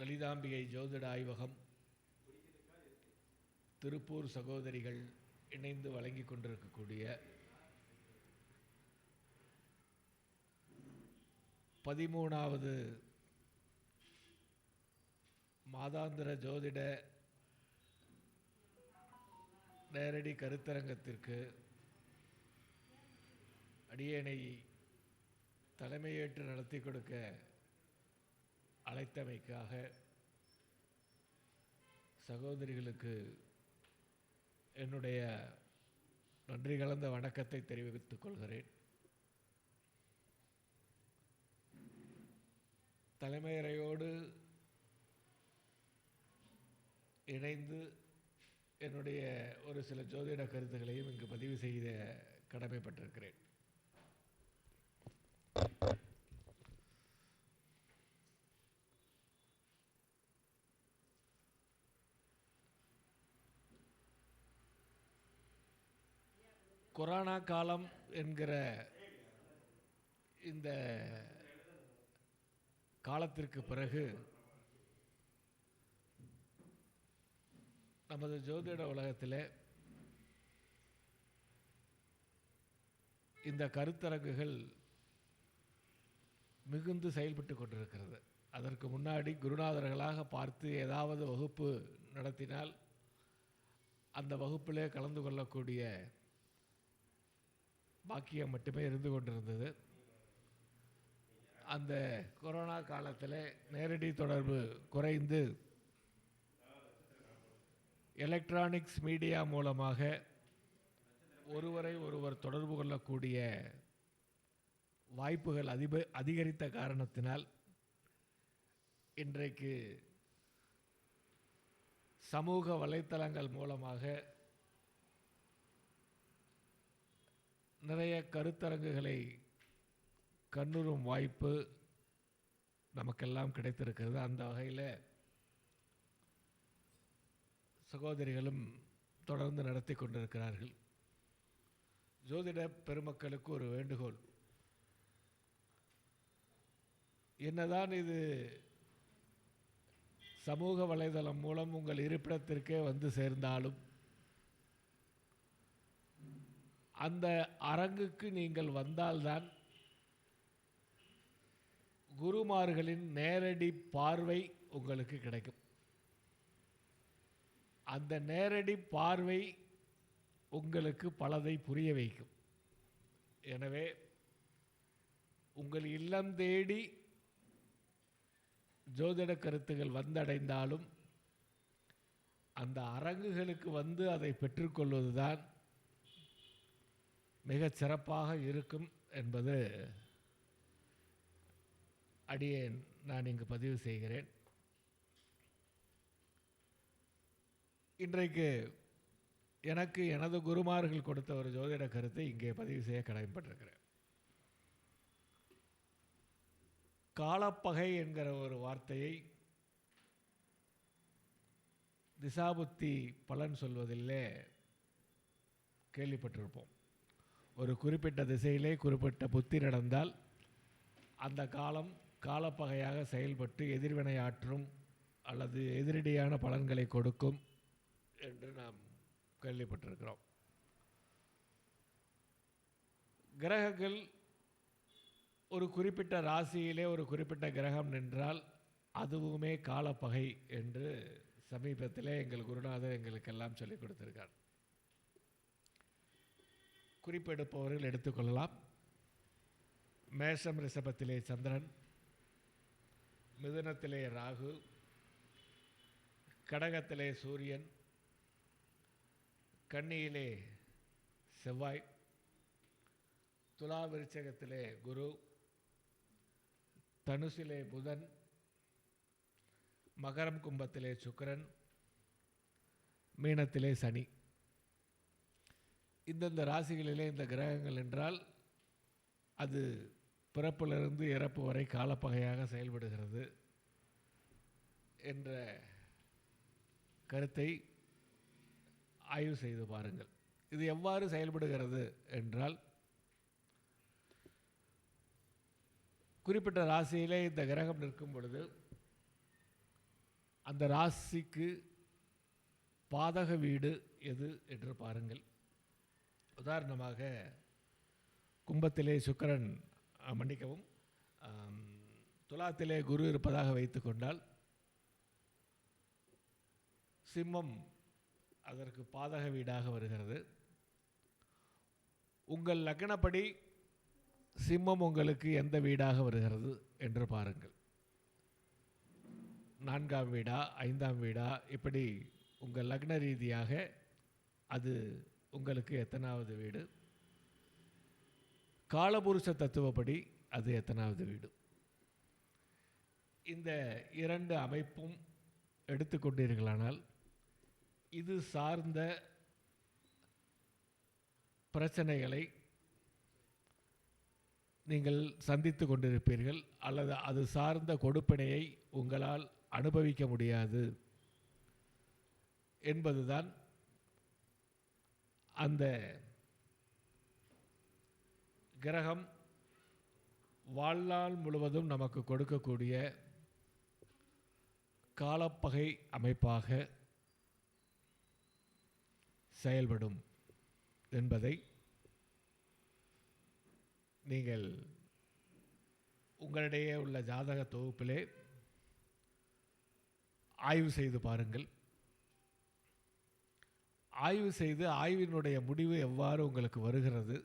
லலிதாம்பிகை ஜோதிட ஆய்வகம். திருப்பூர் சகோதரிகள் இணைந்து வழங்கி கொண்டிருக்கக்கூடிய பதிமூணாவது மாதாந்திர ஜோதிட நேரடி கருத்தரங்கத்திற்கு அடியேனை தலைமையேற்று நடத்தி கொடுக்க அழைத்தமைக்காக சகோதரிகளுக்கு என்னுடைய நன்றி கலந்த வணக்கத்தை தெரிவித்துக் கொள்கிறேன். தலைமையறையோடு இணைந்து என்னுடைய ஒரு சில ஜோதிட கருத்துக்களையும் இங்கு பதிவு செய்த கடமைப்பட்டிருக்கிறேன். கொரோனா காலம் என்கிற இந்த காலத்திற்கு பிறகு நமது ஜோதிட உலகத்தில் இந்த கருத்தரங்குகள் மிகுந்து செயல்பட்டு கொண்டிருக்கிறது. அதற்கு முன்னாடி குருநாதர்களாக பார்த்து ஏதாவது வகுப்பு நடத்தினால் அந்த வகுப்பிலே கலந்து கொள்ளக்கூடிய பாக்கியம் மட்டுமே இருந்து கொண்டிருந்தது. அந்த கொரோனா காலத்தில் நேரடி தொடர்பு குறைந்து எலக்ட்ரானிக்ஸ் மீடியா மூலமாக ஒருவரை ஒருவர் தொடர்பு கொள்ளக்கூடிய வாய்ப்புகள் அதிப அதிகரித்த காரணத்தினால் இன்றைக்கு சமூக வலைத்தளங்கள் மூலமாக நிறைய கருத்தரங்குகளை கண்ணுறும் வாய்ப்பு நமக்கெல்லாம் கிடைத்திருக்கிறது. அந்த வகையில் சகோதரிகளும் தொடர்ந்து நடத்தி கொண்டிருக்கிறார்கள். ஜோதிட பெருமக்களுக்கு ஒரு வேண்டுகோள். என்னதான் இது சமூக வலைதளம் மூலம் உங்கள் இருப்பிடத்திற்கே வந்து சேர்ந்தாலும் அந்த அரங்குக்கு நீங்கள் வந்தால்தான் குருமார்களின் நேரடி பார்வை உங்களுக்கு கிடைக்கும். அந்த நேரடி பார்வை உங்களுக்கு பலதை புரிய வைக்கும். எனவே உங்கள் இல்லம் தேடி ஜோதிட கருத்துகள் வந்தடைந்தாலும் அந்த அரங்குகளுக்கு வந்து அதை பெற்றுக்கொள்வதுதான் மிகச் சிறப்பாக இருக்கும் என்பது அடியேன் நான் இங்கு பதிவு செய்கிறேன். இன்றைக்கு எனக்கு எனது குருமார்கள் கொடுத்த ஒரு ஜோதிட கருத்தை இங்கே பதிவு செய்ய கடமைப்பட்டிருக்கிறேன். காலப்பகை என்கிற ஒரு வார்த்தையை திசாபுத்தி பலன் சொல்வதிலே கேள்விப்பட்டிருப்போம். ஒரு குறிப்பிட்ட திசையிலே குறிப்பிட்ட புத்தி நடந்தால் அந்த காலம் காலப்பகையாக செயல்பட்டு எதிர்வினையாற்றும் அல்லது எதிரடியான பலன்களை கொடுக்கும் என்று நாம் கேள்விப்பட்டிருக்கிறோம். கிரகங்கள் ஒரு குறிப்பிட்ட ராசியிலே ஒரு குறிப்பிட்ட கிரகம் நின்றால் அதுவுமே காலப்பகை என்று சமீபத்திலே எங்கள் குருநாதர் எங்களுக்கெல்லாம் சொல்லிக் கொடுத்திருக்கார். குறிப்பெடுப்பவர்கள் எடுத்துக்கொள்ளலாம். மேஷம் ரிஷபத்திலே சந்திரன் மிதுனத்திலே ராகு கடகத்திலே சூரியன் கன்னியிலே செவ்வாய் துலா விருச்சகத்திலே குரு தனுசிலே புதன் மகரம் கும்பத்திலே சுக்கரன் மீனத்திலே சனி. இந்தந்த ராசிகளிலே இந்த கிரகங்கள் என்றால் அது பிறப்பிலிருந்து இறப்பு வரை காலப்பகையாக செயல்படுகிறது என்ற கருத்தை ஆய்வு செய்து பாருங்கள். இது எவ்வாறு செயல்படுகிறது என்றால் குறிப்பிட்ட ராசியிலே இந்த கிரகம் நிற்கும் பொழுது அந்த ராசிக்கு பாதக வீடு எது என்று பாருங்கள். உதாரணமாக கும்பத்திலே சுக்கரன் மன்னிக்கவும் துலாத்திலே குரு இருப்பதாக வைத்துக்கொண்டால் சிம்மம் அதற்கு பாதக வீடாக வருகிறது. உங்கள் லக்னப்படி சிம்மம் உங்களுக்கு எந்த வீடாக வருகிறது என்று பாருங்கள். நான்காம் வீடா ஐந்தாம் வீடா இப்படி உங்கள் லக்ன ரீதியாக அது உங்களுக்கு எத்தனாவது வீடு? காலபுருஷ தத்துவப்படி அது எத்தனாவது வீடு? இந்த இரண்டு அமைப்பும் எடுத்துக்கொண்டீர்களானால் இது சார்ந்த பிரச்சனைகளை நீங்கள் சந்தித்து கொண்டிருப்பீர்கள் அல்லது அது சார்ந்த கொடுப்பினையை உங்களால் அனுபவிக்க முடியாது என்பதுதான் அந்த கிரகம் வாழ்நாள் முழுவதும் நமக்கு கொடுக்கக்கூடிய காலப்பகை அமைப்பாக செயல்படும் என்பதை நீங்கள் உங்களிடையே உள்ள ஜாதக தொகுப்பிலே ஆய்வு செய்து பாருங்கள். ஆய்வு செய்து ஆய்வினுடைய முடிவு எவ்வாறு உங்களுக்கு வருகிறது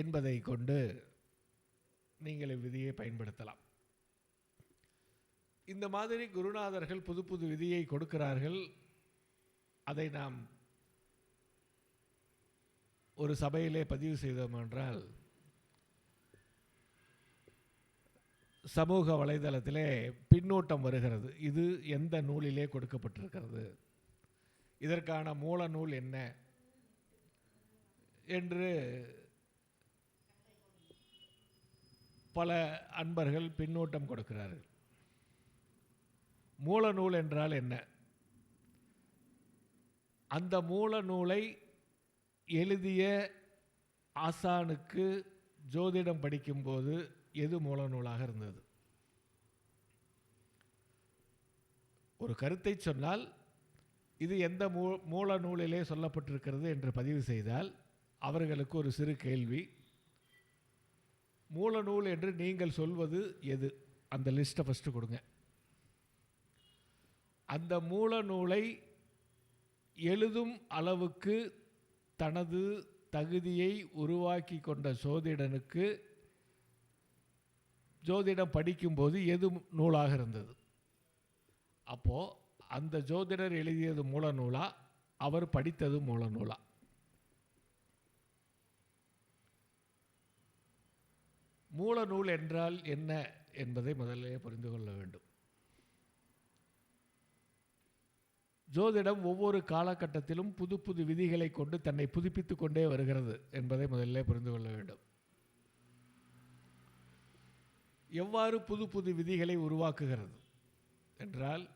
என்பதை கொண்டு நீங்கள் இவ்விதியை பயன்படுத்தலாம். இந்த மாதிரி குருநாதர்கள் புது புது விதியை கொடுக்கிறார்கள். அதை நாம் ஒரு சபையிலே பதிவு செய்தோம் என்றால் சமூக வலைதளத்திலே பின்னூட்டம் வருகிறது. இது எந்த நூலிலே கொடுக்கப்பட்டிருக்கிறது? இதற்கான மூல நூல் என்ன? என்று பல அன்பர்கள் பின்னூட்டம் கொடுக்கிறார்கள். மூல நூல் என்றால் என்ன? அந்த மூல நூலை எழுதிய ஆசானுக்கு ஜோதிடம் படிக்கும்போது எது மூல நூலாக இருந்தது? ஒரு கருத்தை சொன்னால் இது எந்த மூ மூல நூலிலே சொல்லப்பட்டிருக்கிறது என்று பதிவு செய்தால் அவர்களுக்கு ஒரு சிறு கேள்வி. மூல நூல் என்று நீங்கள் சொல்வது எது? அந்த லிஸ்ட்டை ஃபஸ்ட்டு கொடுங்க. அந்த மூல நூலை எழுதும் அளவுக்கு தனது தகுதியை உருவாக்கி கொண்ட சோதிடனுக்கு ஜோதிடம் படிக்கும்போது எது நூலாக இருந்தது? அப்போது அந்த ஜோதிடர் எழுதியது மூல நூலா? அவர் படித்தது மூல நூலா? என்றால் என்ன என்பதை முதலிலே புரிந்து கொள்ள வேண்டும். ஜோதிடம் ஒவ்வொரு காலகட்டத்திலும் புது புது விதிகளை கொண்டு தன்னை புதுப்பித்துக் கொண்டே வருகிறது என்பதை முதலிலே புரிந்து கொள்ள வேண்டும். எவ்வாறு புது புது விதிகளை உருவாக்குகிறது? என்றால்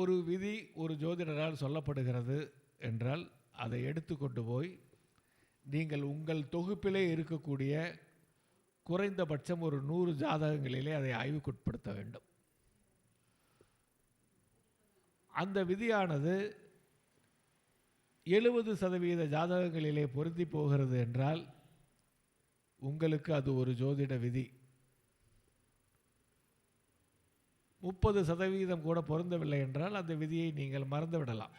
ஒரு விதி ஒரு ஜோதிடரால் சொல்லப்படுகிறது என்றால் அதை எடுத்துக்கொண்டு போய் நீங்கள் உங்கள் தொகுப்பிலே இருக்கக்கூடிய குறைந்தபட்சம் ஒரு நூறு ஜாதகங்களிலே அதை ஆய்வுக்குட்படுத்த வேண்டும். அந்த விதியானது எழுபது சதவீத ஜாதகங்களிலே பொருந்தி போகிறது என்றால் உங்களுக்கு அது ஒரு ஜோதிட விதி. முப்பது சதவீதம் கூட பொருந்தவில்லை என்றால் அந்த விதியை நீங்கள் மறந்துவிடலாம்.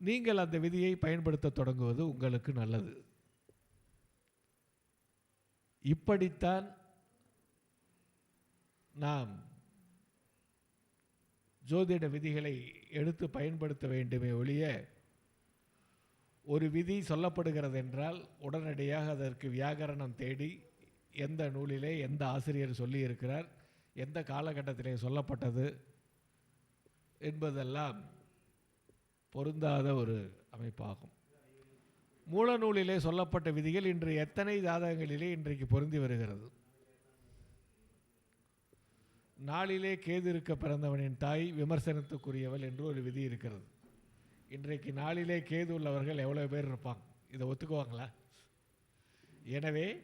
நீங்கள் அந்த விதியை பயன்படுத்த தொடங்குவது உங்களுக்கு நல்லது. இப்படித்தான் நாம் ஜோதிட விதிகளை எடுத்து பயன்படுத்த வேண்டுமே ஒழிய ஒரு விதி சொல்லப்படுகிறது என்றால் உடனடியாக அதற்கு வியாகரணம் தேடி எந்த நூலிலே எந்த ஆசிரியர் சொல்லியிருக்கிறார் எந்த காலகட்டத்திலே சொல்லப்பட்டது என்பதெல்லாம் பொருந்தாத ஒரு அமைப்பாகும். மூல நூலிலே சொல்லப்பட்ட விதிகள் இன்று எத்தனை ஜாதகங்களிலே இன்றைக்கு பொருந்தி வருகிறது? நாளிலே கேது இருக்க பிறந்தவனின் தாய் விமர்சனத்துக்குரியவள் என்று ஒரு விதி இருக்கிறது. இன்றைக்கு நாளிலே கேது உள்ளவர்கள் எவ்வளோ பேர் இருப்பாங்க? இதை ஒத்துக்குவாங்களா? எனவே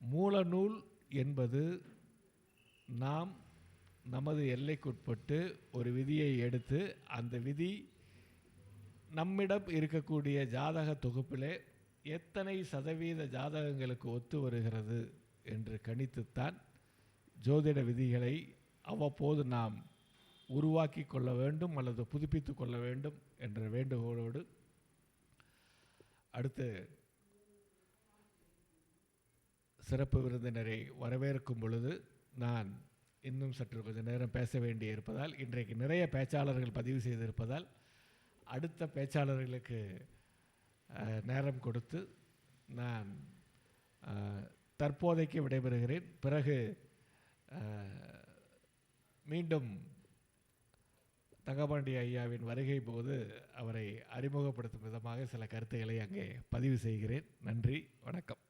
மூலநூல் என்பது நாம் நமது எல்லைக்குட்பட்டு ஒரு விதியை எடுத்து அந்த விதி நம்மிடம் இருக்கக்கூடிய ஜாதக தொகுப்பிலே எத்தனை சதவீத ஜாதகங்களுக்கு ஒத்து வருகிறது என்று கணித்துத்தான் ஜோதிட விதிகளை அவ்வப்போது நாம் உருவாக்கி கொள்ள வேண்டும் அல்லது புதுப்பித்து கொள்ள வேண்டும் என்ற வேண்டுகோளோடு அடுத்து சிறப்பு விருந்தினரை வரவேற்கும் பொழுது நான் இன்னும் சற்று கொஞ்சம் நேரம் பேச வேண்டி இருப்பதால் இன்றைக்கு நிறைய பேச்சாளர்கள் பதிவு செய்திருப்பதால் அடுத்த பேச்சாளர்களுக்கு நேரம் கொடுத்து நான் தற்போதைக்கு விடைபெறுகிறேன். பிறகு மீண்டும் தங்கபாண்டி ஐயாவின் வருகை போது அவரை அறிமுகப்படுத்தும் விதமாக சில கருத்துக்களை அங்கே பதிவு செய்கிறேன். நன்றி வணக்கம்.